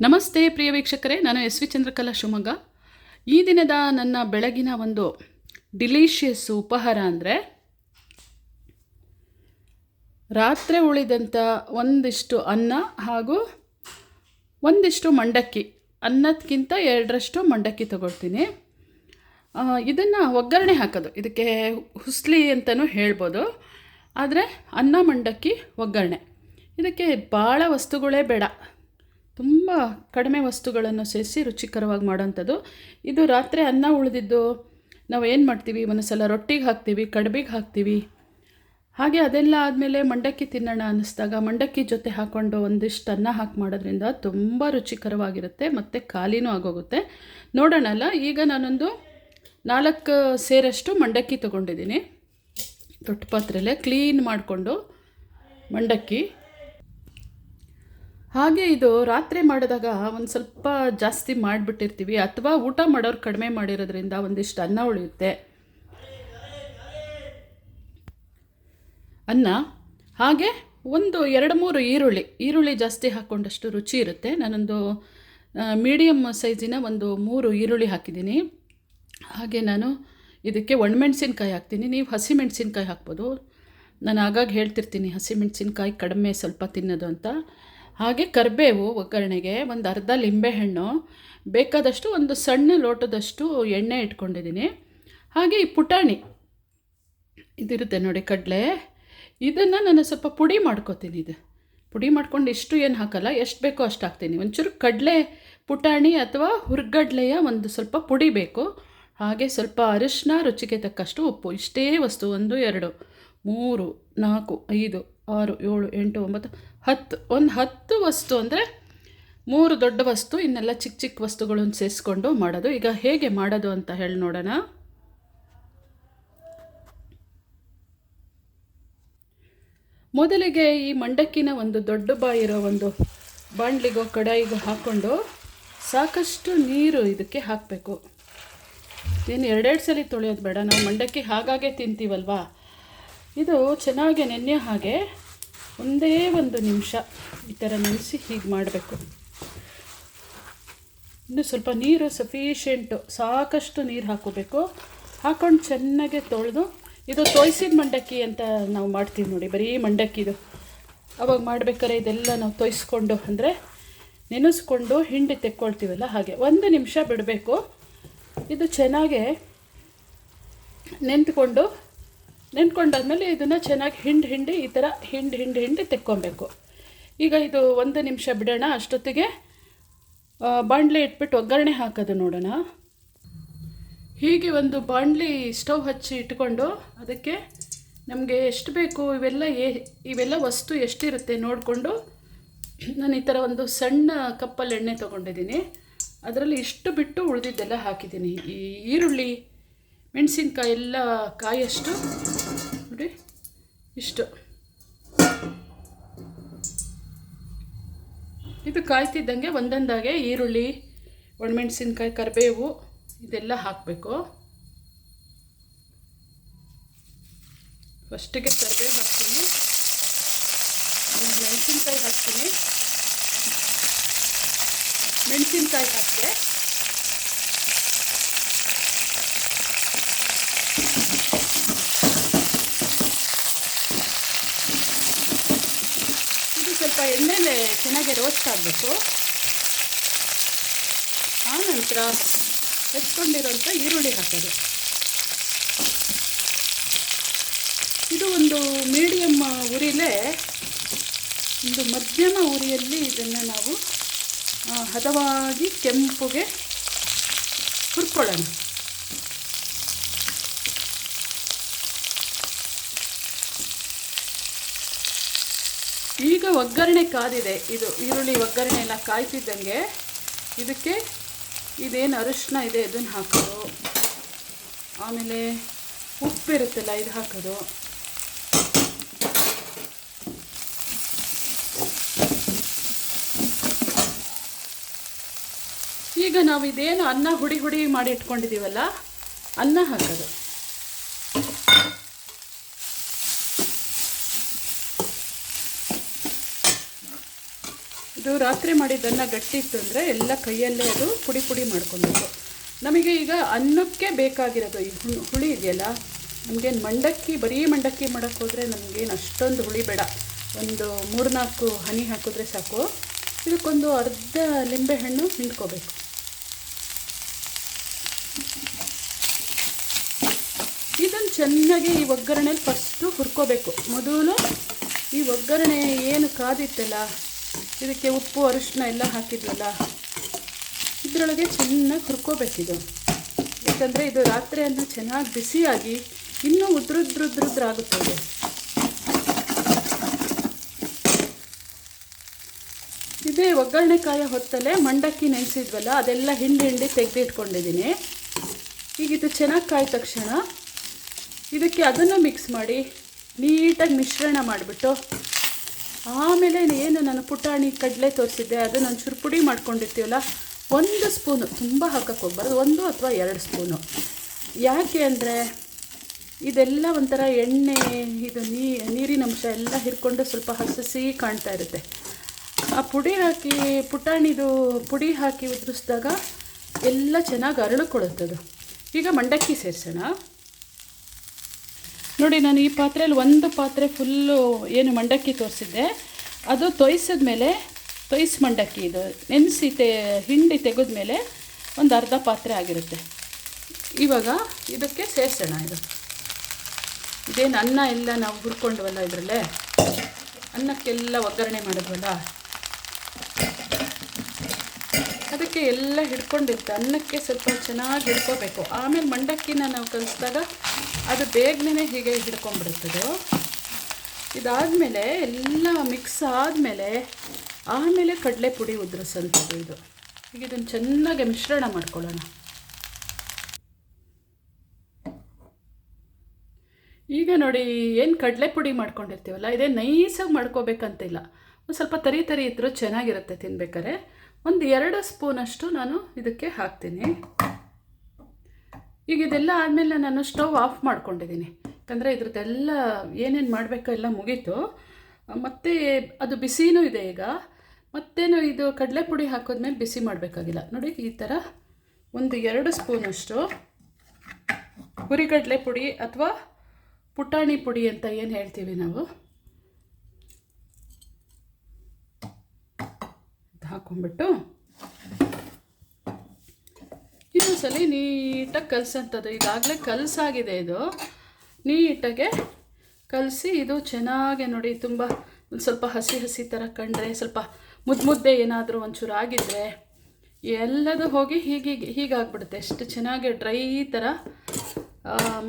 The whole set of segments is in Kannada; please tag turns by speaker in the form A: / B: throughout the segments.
A: ನಮಸ್ತೆ ಪ್ರಿಯ ವೀಕ್ಷಕರೇ, ನಾನು ಎಸ್ ವಿ ಚಂದ್ರಕಲಾ ಶಿವಮೊಗ್ಗ. ಈ ದಿನದ ನನ್ನ ಬೆಳಗಿನ ಒಂದು ಡಿಲೀಷಿಯಸ್ ಉಪಹಾರ ಅಂದರೆ ರಾತ್ರಿ ಉಳಿದಂಥ ಒಂದಿಷ್ಟು ಅನ್ನ ಹಾಗೂ ಒಂದಿಷ್ಟು ಮಂಡಕ್ಕಿ. ಅನ್ನದಕ್ಕಿಂತ ಎರಡರಷ್ಟು ಮಂಡಕ್ಕಿ ತಗೊಳ್ತೀನಿ. ಇದನ್ನು ಒಗ್ಗರಣೆ ಹಾಕೋದು. ಇದಕ್ಕೆ ಹುಸ್ಲಿ ಅಂತಲೂ ಹೇಳ್ಬೋದು. ಆದರೆ ಅನ್ನ ಮಂಡಕ್ಕಿ ಒಗ್ಗರಣೆ. ಇದಕ್ಕೆ ಭಾಳ ವಸ್ತುಗಳೇ ಬೇಡ. ತುಂಬ ಕಡಿಮೆ ವಸ್ತುಗಳನ್ನು ಸೇರಿಸಿ ರುಚಿಕರವಾಗಿ ಮಾಡೋಂಥದ್ದು ಇದು ರಾತ್ರಿ ಅನ್ನ ಉಳಿದಿದ್ದು ನಾವು ಏನು ಮಾಡ್ತೀವಿ? ಒಂದೊಂದ್ಸಲ ರೊಟ್ಟಿಗೆ ಹಾಕ್ತೀವಿ, ಕಡ್ಬಿಗೆ ಹಾಕ್ತೀವಿ. ಹಾಗೆ ಅದೆಲ್ಲ ಆದಮೇಲೆ ಮಂಡಕ್ಕಿ ತಿನ್ನೋಣ ಅನ್ನಿಸ್ದಾಗ ಮಂಡಕ್ಕಿ ಜೊತೆ ಹಾಕ್ಕೊಂಡು ಒಂದಿಷ್ಟು ಅನ್ನ ಹಾಕಿ ಮಾಡೋದ್ರಿಂದ ತುಂಬ ರುಚಿಕರವಾಗಿರುತ್ತೆ ಮತ್ತು ಖಾಲಿನೂ ಆಗೋಗುತ್ತೆ. ನೋಡೋಣಲ್ಲ, ಈಗ ನಾನೊಂದು ನಾಲ್ಕು ಸೇರಷ್ಟು ಮಂಡಕ್ಕಿ ತೊಗೊಂಡಿದ್ದೀನಿ. ತೊಟ್ಟು ಪಾತ್ರೆಯಲ್ಲೇ ಕ್ಲೀನ್ ಮಾಡಿಕೊಂಡು ಮಂಡಕ್ಕಿ. ಹಾಗೆ ಇದು ರಾತ್ರಿ ಮಾಡಿದಾಗ ಒಂದು ಸ್ವಲ್ಪ ಜಾಸ್ತಿ ಮಾಡಿಬಿಟ್ಟಿರ್ತೀವಿ ಅಥವಾ ಊಟ ಮಾಡೋರು ಕಡಿಮೆ ಮಾಡಿರೋದ್ರಿಂದ ಒಂದಿಷ್ಟು ಅನ್ನ ಉಳಿಯುತ್ತೆ. ಅನ್ನ, ಹಾಗೆ ಒಂದು ಎರಡು ಮೂರು ಈರುಳ್ಳಿ ಈರುಳ್ಳಿ ಜಾಸ್ತಿ ಹಾಕ್ಕೊಂಡಷ್ಟು ರುಚಿ ಇರುತ್ತೆ. ನಾನೊಂದು ಮೀಡಿಯಮ್ ಸೈಜಿನ ಒಂದು ಮೂರು ಈರುಳ್ಳಿ ಹಾಕಿದ್ದೀನಿ. ಹಾಗೆ ನಾನು ಇದಕ್ಕೆ ಒಣಮೆಣ್ಸಿನ್ಕಾಯಿ ಹಾಕ್ತೀನಿ. ನೀವು ಹಸಿಮೆಣ್ಸಿನ್ಕಾಯಿ ಹಾಕ್ಬೋದು. ನಾನು ಆಗಾಗ ಹೇಳ್ತಿರ್ತೀನಿ ಹಸಿಮೆಣ್ಸಿನ್ಕಾಯಿ ಕಡಿಮೆ ಸ್ವಲ್ಪ ತಿನ್ನೋದು ಅಂತ. ಹಾಗೆ ಕರಿಬೇವು ಒಗ್ಗರಣೆಗೆ ಒಂದು ಅರ್ಧ ಲಿಂಬೆಹಣ್ಣು ಬೇಕಾದಷ್ಟು ಒಂದು ಸಣ್ಣ ಲೋಟದಷ್ಟು ಎಣ್ಣೆ ಇಟ್ಕೊಂಡಿದ್ದೀನಿ. ಹಾಗೆ ಈ ಪುಟಾಣಿ, ಇದಿರುತ್ತೆ ನೋಡಿ ಕಡಲೆ, ಇದನ್ನು ನಾನು ಸ್ವಲ್ಪ ಪುಡಿ ಮಾಡ್ಕೋತೀನಿ ಇದು. ಪುಡಿ ಮಾಡ್ಕೊಂಡು ಇಷ್ಟು ಏನು ಹಾಕಲ್ಲ, ಎಷ್ಟು ಬೇಕೋ ಅಷ್ಟು ಹಾಕ್ತೀನಿ. ಒಂಚೂರು ಕಡಲೆ ಪುಟಾಣಿ ಅಥವಾ ಹುರ್ಗಡ್ಲೆಯ ಒಂದು ಸ್ವಲ್ಪ ಪುಡಿ ಬೇಕು. ಹಾಗೆ ಸ್ವಲ್ಪ ಅರಿಶಿನ ರುಚಿಗೆ ತಕ್ಕಷ್ಟು ಉಪ್ಪು, ಇಷ್ಟೇ ವಸ್ತು, ಒಂದು, ಎರಡು, ಮೂರು, ನಾಲ್ಕು, ಐದು ಆರು, ಏಳು, ಎಂಟು, ಒಂಬತ್ತು, ಹತ್ತು. ಒಂದು ಹತ್ತು ವಸ್ತು ಅಂದರೆ ಮೂರು ದೊಡ್ಡ ವಸ್ತು, ಇನ್ನೆಲ್ಲ ಚಿಕ್ಕ ಚಿಕ್ಕ ವಸ್ತುಗಳನ್ನು ಸೇರಿಸ್ಕೊಂಡು ಮಾಡೋದು. ಈಗ ಹೇಗೆ ಮಾಡೋದು ಅಂತ ಹೇಳಿ ನೋಡೋಣ. ಮೊದಲಿಗೆ ಈ ಮಂಡಕ್ಕಿನ ಒಂದು ದೊಡ್ಡ ಬಾಯಿರೋ ಒಂದು ಬಾಣಲಿಗೋ ಕಡಾಯಿಗೋ ಹಾಕ್ಕೊಂಡು ಸಾಕಷ್ಟು ನೀರು ಇದಕ್ಕೆ ಹಾಕಬೇಕು. ಏನು ಎರಡೆರಡು ಸಲ ತೊಳೆಯೋದು ಬೇಡ. ನಾವು ಮಂಡಕ್ಕಿ ಹಾಗಾಗೆ ತಿಂತೀವಲ್ವಾ? ಇದು ಚೆನ್ನಾಗಿ ನೆನೆಯೋ ಹಾಗೆ ಒಂದೇ ಒಂದು ನಿಮಿಷ ಈ ಥರ ನೆನೆಸಿ ಹೀಗೆ ಮಾಡಬೇಕು. ಇನ್ನು ಸ್ವಲ್ಪ ನೀರು ಸಫಿಷಿಯೆಂಟು ಸಾಕಷ್ಟು ನೀರು ಹಾಕೋಬೇಕು ಹಾಕೊಂಡು ಚೆನ್ನಾಗೆ ತೊಳೆದು, ಇದು ತೊಯ್ಸಿದ ಮಂಡಕ್ಕಿ ಅಂತ ನಾವು ಮಾಡ್ತೀವಿ ನೋಡಿ, ಬರೀ ಮಂಡಕ್ಕಿದು ಅವಾಗ ಮಾಡ್ಬೇಕಾದ್ರೆ ಇದೆಲ್ಲ ನಾವು ತೊಯ್ಸ್ಕೊಂಡು ಅಂದರೆ ನೆನೆಸ್ಕೊಂಡು ಹಿಂಡಿ ತೆಕ್ಕೊಳ್ತೀವಲ್ಲ ಹಾಗೆ. ಒಂದು ನಿಮಿಷ ಬಿಡಬೇಕು. ಇದು ಚೆನ್ನಾಗೆ ನೆಂತ್ಕೊಂಡು ನೆನ್ಕೊಂಡಾದ್ಮೇಲೆ ಇದನ್ನು ಚೆನ್ನಾಗಿ ಹಿಂಡಿ ಹಿಂಡಿ ಈ ಥರ ಹಿಂಡಿ ಹಿಂಡಿ ಹಿಂಡಿ ತೆಕ್ಕೊಬೇಕು. ಈಗ ಇದು ಒಂದು ನಿಮಿಷ ಬಿಡೋಣ ಅಷ್ಟೊತ್ತಿಗೆ. ಬಾಣಲೆ ಇಟ್ಬಿಟ್ಟು ಒಗ್ಗರಣೆ ಹಾಕೋದು ನೋಡೋಣ. ಹೀಗೆ ಒಂದು ಬಾಣಲಿ ಸ್ಟವ್ ಹಚ್ಚಿ ಇಟ್ಕೊಂಡು ಅದಕ್ಕೆ ನಮಗೆ ಎಷ್ಟು ಬೇಕು ಇವೆಲ್ಲ ಏ ಇವೆಲ್ಲ ವಸ್ತು ಎಷ್ಟಿರುತ್ತೆ ನೋಡಿಕೊಂಡು ನಾನು ಈ ಥರ ಒಂದು ಸಣ್ಣ ಕಪ್ಪಲ್ಲಿ ಎಣ್ಣೆ ತೊಗೊಂಡಿದ್ದೀನಿ. ಅದರಲ್ಲಿ ಇಷ್ಟು ಬಿಟ್ಟು ಉಳಿದಿದ್ದೆಲ್ಲ ಹಾಕಿದ್ದೀನಿ. ಈ ಈರುಳ್ಳಿ, ಮೆಣಸಿನ್ಕಾಯಿ ಎಲ್ಲ ಕಾಯಷ್ಟು ನೋಡಿ ಇಷ್ಟು. ಇದು ಕಾಯ್ತಿದ್ದಂಗೆ ಒಂದೊಂದಾಗೆ ಈರುಳ್ಳಿ, ಒಣಮೆಣಸಿನ್ಕಾಯಿ, ಕರಿಬೇವು, ಇದೆಲ್ಲ ಹಾಕಬೇಕು. ಫಸ್ಟಿಗೆ ಕರಿಬೇವು ಹಾಕ್ತೀನಿ. ಮೆಣಸಿನ್ಕಾಯಿ ಹಾಕ್ತೀನಿ. ಮೆಣಸಿನ್ಕಾಯಿ ಹಾಕಿದೆ ಇದು ಸ್ವಲ್ಪ ಎಣ್ಣೆಲೆ ಚೆನ್ನಾಗಿ ರೋಸ್ಟ್ ಆಗಬೇಕು. ಆನಂತರ ನಂತರ ಹೆಚ್ಕೊಂಡಿರೋಂಥ ಈರುಳ್ಳಿ ಹಾಕೋದು. ಇದು ಒಂದು ಮೀಡಿಯಮ್ ಉರಿಲೇ ಒಂದು ಮಧ್ಯಮ ಉರಿಯಲ್ಲಿ ಇದನ್ನು ನಾವು ಹದವಾಗಿ ಕೆಂಪುಗೆ ಹುರ್ಕೊಳ್ಳೋಣ. ಈಗ ಒಗ್ಗರಣೆ ಕಾದಿದೆ. ಇದು ಈರುಳ್ಳಿ ಒಗ್ಗರಣೆ ಎಲ್ಲ ಕಾಯ್ತಿದ್ದಂಗೆ ಇದಕ್ಕೆ ಇದೇನು ಅರಿಶಿನ ಇದೆ, ಇದನ್ನು ಹಾಕೋದು. ಆಮೇಲೆ ಉಪ್ಪಿರುತ್ತಲ್ಲ, ಇದು ಹಾಕೋದು. ಈಗ ನಾವು ಇದೇನು ಅನ್ನ ಹುಡಿ ಹುಡಿ ಮಾಡಿ ಇಟ್ಕೊಂಡಿದ್ದೀವಲ್ಲ, ಅನ್ನ ಹಾಕೋದು. ಇದು ರಾತ್ರಿ ಮಾಡಿದ್ದನ್ನು ಗಟ್ಟಿ ಇತ್ತು ಅಂದರೆ ಎಲ್ಲ ಕೈಯಲ್ಲೇ ಅದು ಪುಡಿ ಪುಡಿ ಮಾಡ್ಕೊಬೇಕು. ನಮಗೆ ಈಗ ಅನ್ನಕ್ಕೆ ಬೇಕಾಗಿರೋದು ಈ ಹುಳಿ ಹುಳಿ ಇದೆಯಲ್ಲ ನಮಗೇನು ಮಂಡಕ್ಕಿ, ಬರೀ ಮಂಡಕ್ಕಿ ಮಾಡೋಕ್ಕೆ ಹೋದರೆ ನಮಗೇನು ಅಷ್ಟೊಂದು ಹುಳಿ ಬೇಡ. ಒಂದು ಮೂರ್ನಾಲ್ಕು ಹನಿ ಹಾಕಿದ್ರೆ ಸಾಕು. ಇದಕ್ಕೊಂದು ಅರ್ಧ ಲಿಂಬೆಹಣ್ಣು ಹಿಂಡ್ಕೋಬೇಕು ಇದನ್ನು ಚೆನ್ನಾಗಿ ಈ ಒಗ್ಗರಣೆಲಿ ಫಸ್ಟು ಹುರ್ಕೋಬೇಕು. ಮೊದಲು ಈ ಒಗ್ಗರಣೆ ಏನು ಕಾದಿತ್ತಲ್ಲ ಇದಕ್ಕೆ ಉಪ್ಪು ಅರಿಶಿನ ಎಲ್ಲ ಹಾಕಿದ್ವಲ್ಲ? ಇದರೊಳಗೆ ಚೆನ್ನಾಗಿ ಹುರ್ಕೋಬೇಕಿದು. ಯಾಕಂದರೆ ಇದು ರಾತ್ರಿ ಅನ್ನ ಚೆನ್ನಾಗಿ ಬಿಸಿಯಾಗಿ ಇನ್ನೂ ಉದ್ರುದ್ರುದ್ರುದ್ರಾಗುತ್ತೆ ಇದು ಒಗ್ಗರಣೆ ಕಾಯ ಹೊತ್ತಲ್ಲೇ ಮಂಡಕ್ಕಿ ನೆನೆಸಿದ್ವಲ್ಲ, ಅದೆಲ್ಲ ಹಿಂಡಿ ಹಿಂಡಿ ತೆಗೆದಿಟ್ಕೊಂಡಿದ್ದೀನಿ. ಈಗ ಇದು ಚೆನ್ನಾಗಿ ಕಾಯ್ದ ತಕ್ಷಣ ಇದಕ್ಕೆ ಅದನ್ನು ಮಿಕ್ಸ್ ಮಾಡಿ ನೀಟಾಗಿ ಮಿಶ್ರಣ ಮಾಡಿಬಿಟ್ಟು ಆಮೇಲೆ ಏನು ನಾನು ಪುಟಾಣಿ ಕಡಲೆ ತೋರಿಸಿದ್ದೆ, ಅದು ಒಂಚೂರು ಪುಡಿ ಮಾಡ್ಕೊಂಡಿರ್ತೀವಲ್ಲ, ಒಂದು ಸ್ಪೂನು, ತುಂಬ ಹಾಕಕ್ಕೆ ಹೋಗ್ಬಾರ್ದು, ಒಂದು ಅಥವಾ ಎರಡು ಸ್ಪೂನು. ಯಾಕೆ ಅಂದರೆ, ಇದೆಲ್ಲ ಒಂಥರ ಎಣ್ಣೆ, ಇದು ನೀರಿನ ಅಂಶ ಎಲ್ಲ ಹಿರ್ಕೊಂಡು ಸ್ವಲ್ಪ ಹಸಸಿ ಕಾಣ್ತಾ ಇರುತ್ತೆ. ಆ ಪುಡಿ ಹಾಕಿ, ಪುಟಾಣಿದು ಪುಡಿ ಹಾಕಿ ಉದುರಿಸಿದಾಗ ಎಲ್ಲ ಚೆನ್ನಾಗಿ ಅರಳಿಕೊಳ್ಳುತ್ತದು. ಈಗ ಮಂಡಕ್ಕಿ ಸೇರಿಸೋಣ. ನೋಡಿ, ನಾನು ಈ ಪಾತ್ರೆಯಲ್ಲಿ ಒಂದು ಪಾತ್ರೆ ಫುಲ್ಲು ಏನು ಮಂಡಕ್ಕಿ ತೋರಿಸಿದ್ದೆ. ಅದು ತೊಯ್ಸಿದ ಮೇಲೆ, ತೊಯ್ಸ್ ಮಂಡಕ್ಕಿ ಇದು, ನೆನೆಸಿ ತೆ, ಹಿಂಡಿ ತೆಗೆದ ಮೇಲೆ ಒಂದು ಅರ್ಧ ಪಾತ್ರೆ ಆಗಿರುತ್ತೆ. ಇವಾಗ ಇದಕ್ಕೆ ಸೇರಿಸೋಣ ಇದು. ಇದೇನು ಅನ್ನ ಎಲ್ಲ ನಾವು ಹುರ್ಕೊಂಡ್ವಲ್ಲ ಇದರಲ್ಲೇ? ಅನ್ನಕ್ಕೆಲ್ಲ ಒಗ್ಗರಣೆ ಮಾಡಿದ್ವಲ್ಲ? ಅದಕ್ಕೆ ಎಲ್ಲ ಹಿಡ್ಕೊಂಡಿರುತ್ತೆ ಅನ್ನಕ್ಕೆ ಸ್ವಲ್ಪ ಚೆನ್ನಾಗಿ ಹಿಡ್ಕೋಬೇಕು ಆಮೇಲೆ ಮಂಡಕ್ಕಿನ ನಾವು ಕಲಿಸಿದಾಗ ಅದು ಬೇಗನೆ ಹೀಗೆ ಹಿಡ್ಕೊಂಡ್ಬಿಡುತ್ತದೆ ಇದಾದಮೇಲೆ ಎಲ್ಲ ಮಿಕ್ಸ್ ಆದಮೇಲೆ ಆಮೇಲೆ ಕಡಲೆ ಪುಡಿ ಉದುರಿಸಂಥದ್ದು ಇದು. ಈಗ ಇದನ್ನು ಚೆನ್ನಾಗಿ ಮಿಶ್ರಣ ಮಾಡ್ಕೊಳ್ಳೋಣ. ಈಗ ನೋಡಿ, ಏನು ಕಡಲೆ ಪುಡಿ ಮಾಡ್ಕೊಂಡಿರ್ತೀವಲ್ಲ, ಇದೇ ನೈಸಾಗಿ ಮಾಡ್ಕೋಬೇಕಂತಿಲ್ಲ. ಒಂದು ಸ್ವಲ್ಪ ತರಿ ತರಿ ಇದ್ದರೂ ಚೆನ್ನಾಗಿರುತ್ತೆ ತಿನ್ಬೇಕಾದ್ರೆ. ಒಂದು ಎರಡು ಸ್ಪೂನಷ್ಟು ನಾನು ಇದಕ್ಕೆ ಹಾಕ್ತೀನಿ. ಈಗ ಇದೆಲ್ಲ ಆದಮೇಲೆ ನಾನು ಸ್ಟವ್ ಆಫ್ ಮಾಡ್ಕೊಂಡಿದ್ದೀನಿ. ಯಾಕಂದರೆ ಇದ್ರದ್ದೆಲ್ಲ ಏನೇನು ಮಾಡಬೇಕೋ ಎಲ್ಲ ಮುಗೀತು. ಮತ್ತು ಅದು ಬಿಸಿನೂ ಇದೆ ಈಗ. ಮತ್ತೇನು ಇದು ಕಡಲೆ ಪುಡಿ ಹಾಕಿದ್ಮೇಲೆ ಬಿಸಿ ಮಾಡಬೇಕಾಗಿಲ್ಲ. ನೋಡಿ ಈ ಥರ ಒಂದು ಎರಡು ಸ್ಪೂನಷ್ಟು ಹುರಿಗಡಲೆ ಪುಡಿ ಅಥವಾ ಪುಟಾಣಿ ಪುಡಿ ಅಂತ ಏನು ಹೇಳ್ತೀವಿ ನಾವು? ಹಾಕೊಂಡ್ಬಿಟ್ಟು ಇನ್ನೊಂದ್ಸಲಿ ನೀಟಾಗಿ ಕಲಸಂಥದ್ದು ಈಗಾಗಲೇ ಕಲಸಾಗಿದೆ ಇದು. ನೀಟಾಗೆ ಕಲಸಿ ಇದು ಚೆನ್ನಾಗೆ ನೋಡಿ, ತುಂಬ ಒಂದು ಸ್ವಲ್ಪ ಹಸಿ ಹಸಿ ಥರ ಕಂಡ್ರೆ, ಸ್ವಲ್ಪ ಮುದ್ದು ಏನಾದರೂ ಒಂಚೂರು ಆಗಿದ್ದರೆ ಎಲ್ಲದು ಹೋಗಿ ಹೀಗೆ ಹೀಗಾಗ್ಬಿಡುತ್ತೆ ಎಷ್ಟು ಚೆನ್ನಾಗಿ ಡ್ರೈ ಥರ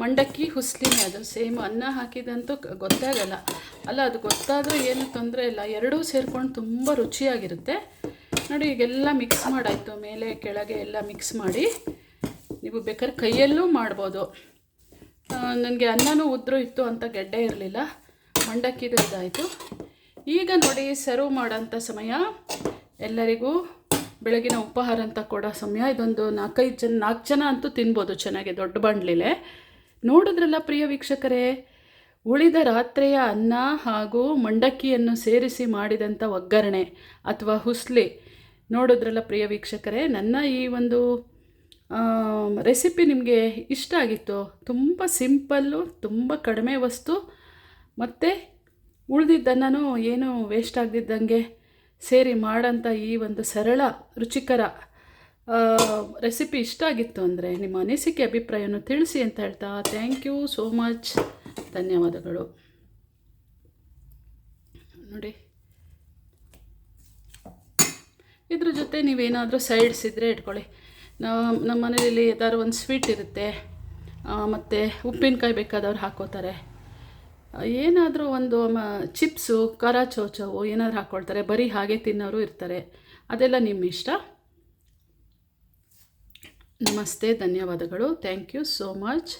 A: ಮಂಡಕ್ಕಿ, ಹುಸ್ಲಿನೇ ಅದು. ಸೇಮ್ ಅನ್ನ ಹಾಕಿದಂತೂ ಗೊತ್ತಾಗಲ್ಲ. ಅಲ್ಲ, ಅದು ಗೊತ್ತಾದರೂ ಏನು ತೊಂದರೆ ಇಲ್ಲ. ಎರಡೂ ಸೇರ್ಕೊಂಡು ತುಂಬ ರುಚಿಯಾಗಿರುತ್ತೆ. ನೋಡಿ, ಈಗೆಲ್ಲ ಮಿಕ್ಸ್ ಮಾಡಾಯಿತು. ಮೇಲೆ, ಕೆಳಗೆ ಎಲ್ಲ ಮಿಕ್ಸ್ ಮಾಡಿ ನೀವು ಬೇಕಾದ್ರೆ ಕೈಯಲ್ಲೂ ಮಾಡ್ಬೋದು. ನನಗೆ ಅನ್ನನೂ ಉದ್ರು ಇತ್ತು ಅಂತ ಗೆಡ್ಡೆ ಇರಲಿಲ್ಲ. ಮಂಡಕ್ಕಿದು ಇದಾಯಿತು. ಈಗ ನೋಡಿ ಸರ್ವ್ ಮಾಡೋಂಥ ಸಮಯ. ಎಲ್ಲರಿಗೂ ಬೆಳಗಿನ ಉಪಹಾರ ಅಂತ ಕೊಡೋ ಸಮಯ. ಇದೊಂದು ನಾಲ್ಕೈದು ಜನ, ನಾಲ್ಕು ಜನ ಅಂತೂ ತಿನ್ಬೋದು ಚೆನ್ನಾಗಿ, ದೊಡ್ಡ ಬಾಣಲಿಲೆ ನೋಡಿದ್ರಲ್ಲ ಪ್ರಿಯ ವೀಕ್ಷಕರೇ, ಉಳಿದ ರಾತ್ರಿಯ ಅನ್ನ ಹಾಗೂ ಮಂಡಕ್ಕಿಯನ್ನು ಸೇರಿಸಿ ಮಾಡಿದಂಥ ಒಗ್ಗರಣೆ ಅಥವಾ ಹುಸ್ಲಿ. ನೋಡಿದ್ರಲ್ಲ ಪ್ರಿಯ ವೀಕ್ಷಕರೇ, ನನ್ನ ಈ ಒಂದು ರೆಸಿಪಿ ನಿಮಗೆ ಇಷ್ಟ ಆಗಿತ್ತು, ತುಂಬ ಸಿಂಪಲ್ಲು ತುಂಬ ಕಡಿಮೆ ವಸ್ತು, ಮತ್ತು ಉಳಿದಿದ್ದನ್ನು ಏನು ವೇಸ್ಟ್ ಆಗದಿದ್ದಂಗೆ ಸೇರಿ ಮಾಡೋಂಥ ಈ ಒಂದು ಸರಳ, ರುಚಿಕರ ರೆಸಿಪಿ ಇಷ್ಟ ಆಗಿತ್ತು ಅಂದರೆ ನಿಮ್ಮ ಅನಿಸಿಕೆ, ಅಭಿಪ್ರಾಯವನ್ನು ತಿಳಿಸಿ ಅಂತ ಹೇಳ್ತಾ ಥ್ಯಾಂಕ್ ಯು ಸೋ ಮಚ್ ಧನ್ಯವಾದಗಳು. ನೋಡಿ. ಇದ್ರ ಜೊತೆ ನೀವೇನಾದರೂ ಸೈಡ್ಸ್ ಇದ್ದರೆ ಇಟ್ಕೊಳ್ಳಿ. ನಾವು ನಮ್ಮ ಮನೆಯಲ್ಲಿ ಯಾವ್ದಾದ್ರು ಒಂದು ಸ್ವೀಟ್ ಇರುತ್ತೆ ಮತ್ತು ಉಪ್ಪಿನಕಾಯಿ ಬೇಕಾದವ್ರು ಹಾಕೋತಾರೆ ಏನಾದರೂ ಒಂದು, ಮ ಚಿಪ್ಸು ಖಾರ ಚೌಚವು ಏನಾದರೂ ಹಾಕ್ಕೊಳ್ತಾರೆ. ಬರೀ ಹಾಗೆ ತಿನ್ನೋರು ಇರ್ತಾರೆ. ಅದೆಲ್ಲ ನಿಮ್ಮ ಇಷ್ಟ? ನಮಸ್ತೆ, ಧನ್ಯವಾದಗಳು. Thank you so much